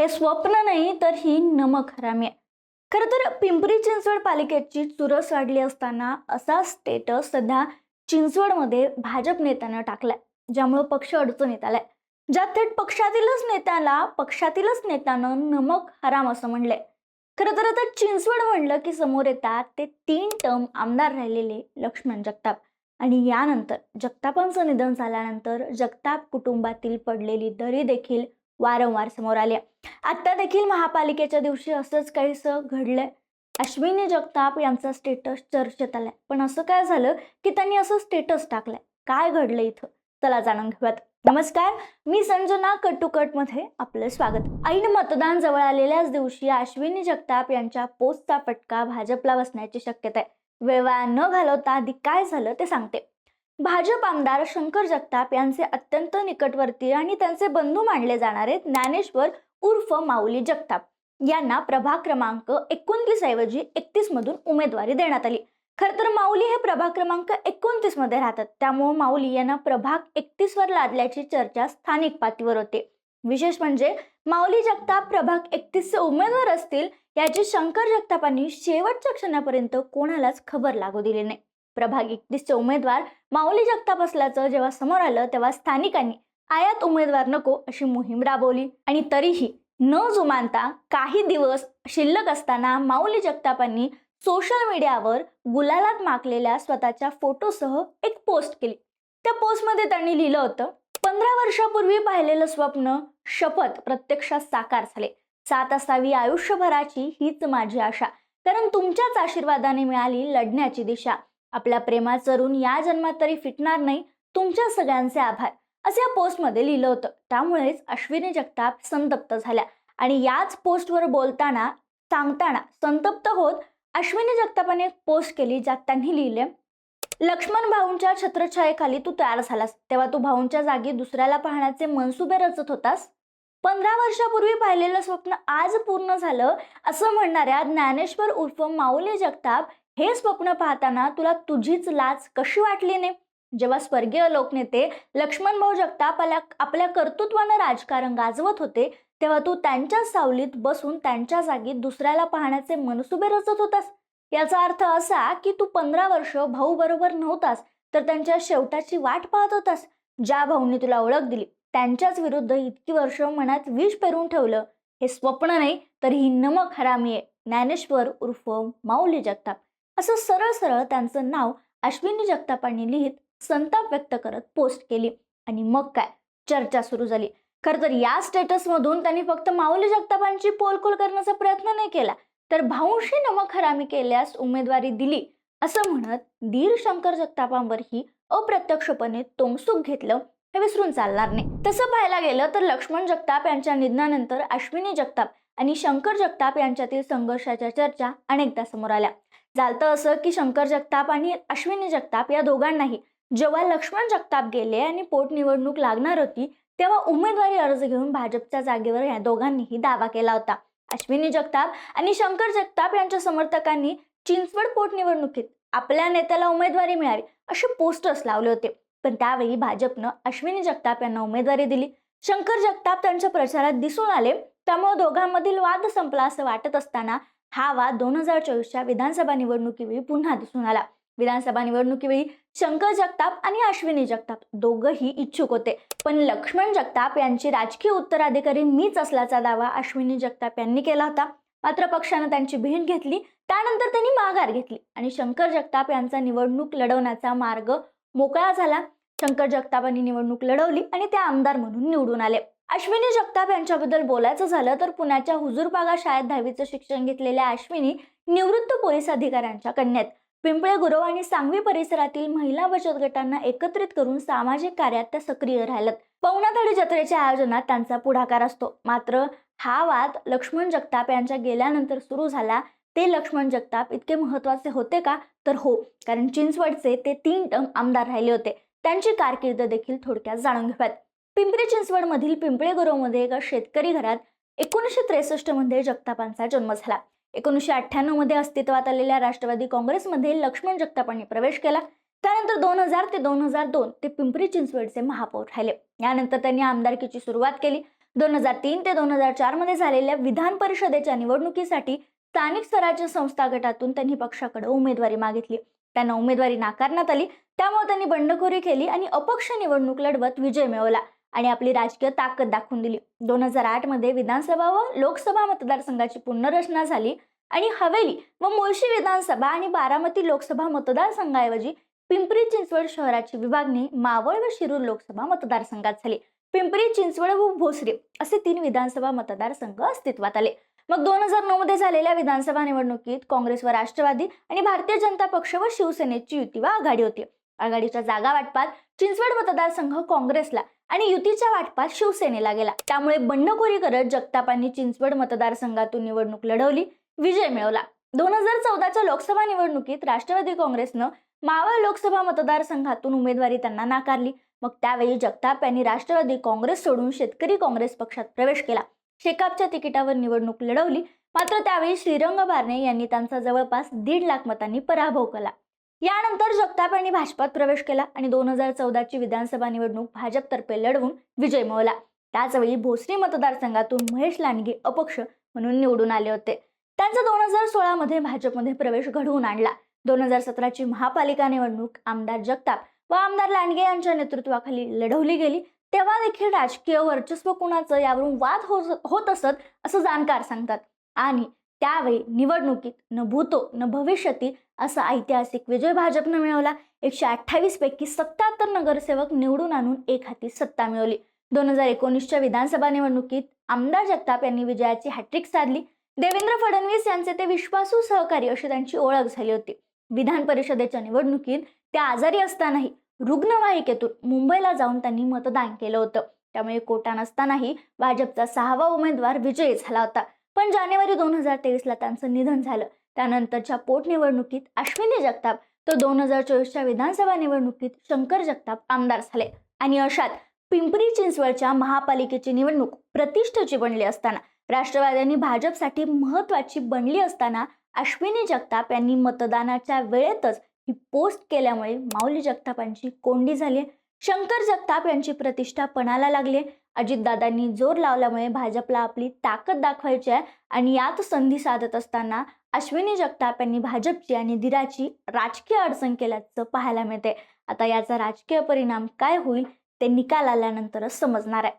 हे स्वप्न नाही तर ही नमक हरामी आहे. खरं तर पिंपरी चिंचवड पालिकेची चुरस वाढली असताना असा स्टेटस सध्या चिंचवडमध्ये भाजप नेत्यानं टाकलाय ज्यामुळं पक्ष अडचणीत आलाय. ज्यात थेट पक्षातीलच नेत्याला पक्षातीलच नेत्यानं नमक हराम असं म्हणलंय. खरं तर आता चिंचवड म्हणलं की समोर येतात ते तीन टर्म आमदार राहिलेले लक्ष्मण जगताप. आणि यानंतर जगतापांचं निधन झाल्यानंतर जगताप कुटुंबातील पडलेली दरी देखील वारंवार समोर आले आता देखील महापालिकेच्या दिवशी असंच काहीसं घडलंय. अश्विनी जगताप यांचा स्टेटस चर्चेत आलाय. पण असं काय झालं की त्यांनी असं स्टेटस टाकलंय? काय घडलं इथं? चला जाणून घेऊयात. नमस्कार मी संजना कटुकटमध्ये आपलं स्वागत. ऐन मतदान जवळ आलेल्याच दिवशी अश्विनी जगताप यांच्या पोस्टचा फटका भाजपला बसण्याची शक्यता आहे. वेळ न घालवता आधी काय झालं ते सांगते. भाजप आमदार शंकर जगताप यांचे अत्यंत निकटवर्तीय आणि त्यांचे बंधू मानले जाणारे ज्ञानेश्वर उर्फ माऊली जगताप यांना प्रभाग क्रमांक एकोणतीस ऐवजी एकतीस मधून उमेदवारी देण्यात आली. खर तर माऊली हे प्रभाग क्रमांक एकोणतीसमध्ये राहतात. त्यामुळे माऊली यांना प्रभाग एकतीस वर लादल्याची चर्चा स्थानिक पातळीवर होते. विशेष म्हणजे माऊली जगताप प्रभाग एकतीसचे उमेदवार असतील याची शंकर जगतापांनी शेवटच्या क्षणापर्यंत कोणालाच खबर लागू दिली नाही. प्रभाग. एकतीसचे उमेदवार माऊली जगताप असल्याचं जेव्हा समोर आलं तेव्हा स्थानिकांनी आयात उमेदवार नको अशी मोहीम राबवली. आणि तरीही न जुमानता काही दिवस शिल्लक असताना माऊली जगतापांनी सोशल मीडियावर गुलालात माकलेल्या स्वतःच्या फोटोसह एक पोस्ट केली. त्या पोस्टमध्ये त्यांनी लिहिलं होतं पंधरा वर्षापूर्वी पाहिलेलं स्वप्न शपथ प्रत्यक्षात साकार झाले. सात असावी आयुष्यभराची हीच माझी आशा. कारण तुमच्याच आशीर्वादाने मिळाली लढण्याची दिशा. आपल्या प्रेमाचं ऋण या जन्मात तरी फिटणार नाही तुमच्या सगळ्यांचे आभार असं या पोस्टमध्ये लिहिलं होतं. त्यामुळेच अश्विनी जगताप संतप्त झाल्या. आणि याच पोस्टवर बोलताना सांगताना संतप्त होत अश्विनी जगतापाने एक पोस्ट केली ज्यात त्यांनी लिहिले लक्ष्मण भाऊंच्या छत्रछायेखाली तू तयार झालास. तेव्हा तू भाऊंच्या जागी दुसऱ्याला पाहण्याचे मनसुबे रचत होतास. पंधरा वर्षापूर्वी पाहिलेलं स्वप्न आज पूर्ण झालं असं म्हणणाऱ्या ज्ञानेश्वर उर्फ माऊली जगताप हे स्वप्न पाहताना तुला तुझीच लाच कशी वाटली नाही जेव्हा स्वर्गीय लोकनेते लक्ष्मण भाऊ जगताप आपल्या आपल्या कर्तृत्वानं राजकारण गाजवत होते तेव्हा तू त्यांच्या सावलीत बसून त्यांच्या जागी दुसऱ्याला पाहण्याचे मनसुबे रचत होतास. याचा अर्थ असा की तू पंधरा वर्ष भाऊ बरोबर नव्हतास तर त्यांच्या शेवटाची वाट पाहत होतास. ज्या भाऊंनी तुला ओळख दिली त्यांच्याच विरुद्ध इतकी वर्ष मनात विष पेरून ठेवलं. हे स्वप्न नाही तर ही नमक हरामी आहे ज्ञानेश्वर उर्फ माऊली जगताप. असं सरळ सरळ त्यांचं नाव अश्विनी जगतापांनी लिहित संताप व्यक्त करत पोस्ट केली. आणि मग काय? चर्चा सुरू झाली. खर तर या स्टेटसमधून त्यांनी फक्त माऊली जगतापांची पोलकोल करण्याचा प्रयत्न नाही केला तर भाऊंशी नमक केल्यास उमेदवारी दिली असं म्हणत दीर शंकर जगतापांवरही अप्रत्यक्षपणे तोंगसूक घेतलं हे विसरून चालणार नाही. तसं पाहायला गेलं तर लक्ष्मण जगताप यांच्या निधनानंतर अश्विनी जगताप आणि शंकर जगताप यांच्यातील संघर्षाच्या चर्चा अनेकदा समोर आल्या. झालं असं की शंकर जगताप आणि अश्विनी जगताप या दोघांनाही जेव्हा लक्ष्मण जगताप गेले आणि पोटनिवडणूक लागणार होती तेव्हा उमेदवारी अर्ज घेऊन भाजपच्या जागेवर या दोघांनीही दावा केला होता. अश्विनी जगताप आणि शंकर जगताप यांच्या समर्थकांनी चिंचवड पोटनिवडणुकीत आपल्या नेत्याला उमेदवारी मिळावी असे पोस्टर्स लावले होते. पण त्यावेळी भाजपनं अश्विनी जगताप यांना उमेदवारी दिली. शंकर जगताप त्यांच्या प्रचारात दिसून आले. त्यामुळे दोघांमधील वाद संपला असं वाटत असताना हा वाद दोन हजार चोवीसच्या विधानसभा निवडणुकीवेळी पुन्हा दिसून आला. विधानसभा निवडणुकीवेळी शंकर जगताप आणि अश्विनी जगताप दोघंही इच्छुक होते. पण लक्ष्मण जगताप यांची राजकीय उत्तराधिकारी मीच असल्याचा दावा अश्विनी जगताप यांनी केला होता. मात्र पक्षानं त्यांची भेट घेतली त्यानंतर त्यांनी माघार घेतली आणि शंकर जगताप यांचा निवडणूक लढवण्याचा मार्ग मोकळा झाला. शंकर जगतापांनी निवडणूक लढवली आणि ते आमदार म्हणून निवडून आले. अश्विनी जगताप यांच्याबद्दल बोलायचं झालं तर पुण्याच्या हुजूरबागा शाळेत दहावीचं शिक्षण घेतलेल्या अश्विनी निवृत्त पोलीस अधिकाऱ्यांच्या कन्यात. पिंपळे गुरव आणि सांगवी परिसरातील महिला बचत गटांना एकत्रित करून सामाजिक कार्यात त्या सक्रिय राहिल्यात. पवनाथडी जत्रेच्या आयोजनात त्यांचा पुढाकार असतो. मात्र हा वाद लक्ष्मण जगताप यांच्या गेल्यानंतर सुरू झाला. ते लक्ष्मण जगताप इतके महत्त्वाचे होते का? तर हो कारण चिंचवडचे ते तीन टर्म आमदार राहिले होते. त्यांची कारकीर्द देखील थोडक्यात जाणून घेऊयात. पिंपरी चिंचवडमधील पिंपळे गुरवमध्ये एका शेतकरी घरात एकोणीसशे त्रेसष्टमध्ये जगतापांचा जन्म झाला. एकोणीसशे अठ्ठ्याण्णवमध्ये अस्तित्वात आलेल्या राष्ट्रवादी काँग्रेसमध्ये लक्ष्मण जगतापांनी प्रवेश केला. त्यानंतर दोन हजार ते दोन हजार दोन ते पिंपरी चिंचवडचे महापौर राहिले. यानंतर त्यांनी आमदारकीची सुरुवात केली. दोन हजार तीन ते दोन हजार चारमध्ये झालेल्या विधान परिषदेच्या निवडणुकीसाठी स्थानिक स्वराज्य संस्था गटातून त्यांनी पक्षाकडे उमेदवारी मागितली. त्यांना उमेदवारी नाकारण्यात आली. त्यामुळे त्यांनी बंडखोरी केली आणि अपक्ष निवडणूक लढवत विजय मिळवला. आणि आपली राजकीय ताकद दाखवून दिली. दोन हजार आठमध्ये विधानसभा व लोकसभा मतदारसंघाची पुनर्रचना झाली आणि हवेली व मुळशी विधानसभा आणि बारामती लोकसभा मतदारसंघाऐवजी पिंपरी चिंचवड शहराची विभागणी मावळ व शिरूर लोकसभा मतदारसंघात झाली. पिंपरी चिंचवड व भोसरी असे तीन विधानसभा मतदारसंघ अस्तित्वात आले. मग दोन हजार नऊ मध्ये झालेल्या विधानसभा निवडणुकीत काँग्रेस व राष्ट्रवादी आणि भारतीय जनता पक्ष व शिवसेनेची युती व आघाडी होती. आघाडीच्या जागा वाटपात चिंचवड मतदारसंघ काँग्रेसला आणि युतीच्या वाटपात शिवसेनेला गेला. त्यामुळे बंडखोरी करत जगतापांनी चिंचवड मतदारसंघातून निवडणूक लढवली विजय मिळवला. दोन हजार चौदाच्या लोकसभा निवडणुकीत राष्ट्रवादी काँग्रेसनं मावळ लोकसभा मतदारसंघातून उमेदवारी त्यांना नाकारली. मग त्यावेळी जगताप यांनी राष्ट्रवादी काँग्रेस सोडून शेतकरी काँग्रेस पक्षात प्रवेश केला. शेकापच्या तिकिटावर निवडणूक लढवली. मात्र त्यावेळी श्रीरंग बारणे यांनी त्यांचा जवळपास दीड लाख मतांनी पराभव केला. यानंतर जगताप यांनी भाजपात प्रवेश केला आणि दोन हजार चौदाची विधानसभा निवडणूक भाजपतर्फे लढवून विजय मिळवला. त्याचवेळी भोसरी मतदारसंघातून महेश लांडगे अपक्ष म्हणून निवडून आले होते. त्यांचा दोन हजार सोळामध्ये भाजपमध्ये प्रवेश घडवून आणला. दोन हजार सतराची महापालिका निवडणूक आमदार जगताप व आमदार लांडगे यांच्या नेतृत्वाखाली लढवली गेली. तेव्हा देखील राजकीय वर्चस्व कुणाचं यावरून वाद होत असत असं जाणकार सांगतात. आणि त्यावेळी निवडणुकीत न भूतो न भविष्यती असा ऐतिहासिक विजय भाजपनं मिळवला. एकशे अठ्ठावीस पैकी सत्याहत्तर नगरसेवक निवडून आणून एक हाती सत्ता मिळवली. दोन हजार एकोणीसच्या विधानसभा निवडणुकीत आमदार जगताप यांनी विजयाची हॅट्रिक साधली. देवेंद्र फडणवीस यांचे ते विश्वासू सहकारी अशी त्यांची ओळख झाली होती. विधान परिषदेच्या निवडणुकीत ते आजारी असतानाही रुग्णवाहिकेतून मुंबईला जाऊन त्यांनी मतदान केलं होतं. त्यामुळे कोटा नसतानाही भाजपचा सहावा उमेदवार विजयी झाला होता. पण जानेवारी दोन हजार तेवीसला त्यांचं निधन झालं. त्यानंतरच्या पोटनिवडणुकीत अश्विनी जगताप तर दोन हजार चोवीसच्या विधानसभा निवडणुकीत शंकर जगताप आमदार झाले. आणि अशात पिंपरी चिंचवडच्या महापालिकेची निवडणूक प्रतिष्ठेची बनली असताना राष्ट्रवाद्यांनी भाजपसाठी महत्वाची बनली असताना अश्विनी जगताप यांनी मतदानाच्या वेळेतच ही पोस्ट केल्यामुळे माऊली जगतापांची कोंडी झाली. शंकर जगताप यांची प्रतिष्ठा पणाला लागली. अजितदादांनी जोर लावल्यामुळे भाजपला आपली ताकद दाखवायची आहे आणि यात संधी साधत असताना अश्विनी जगताप यांनी भाजपची आणि दिराची राजकीय अडचण केल्याचं पाहायला मिळते आता याचा राजकीय परिणाम काय होईल ते निकाल आल्यानंतरच समजणार आहे.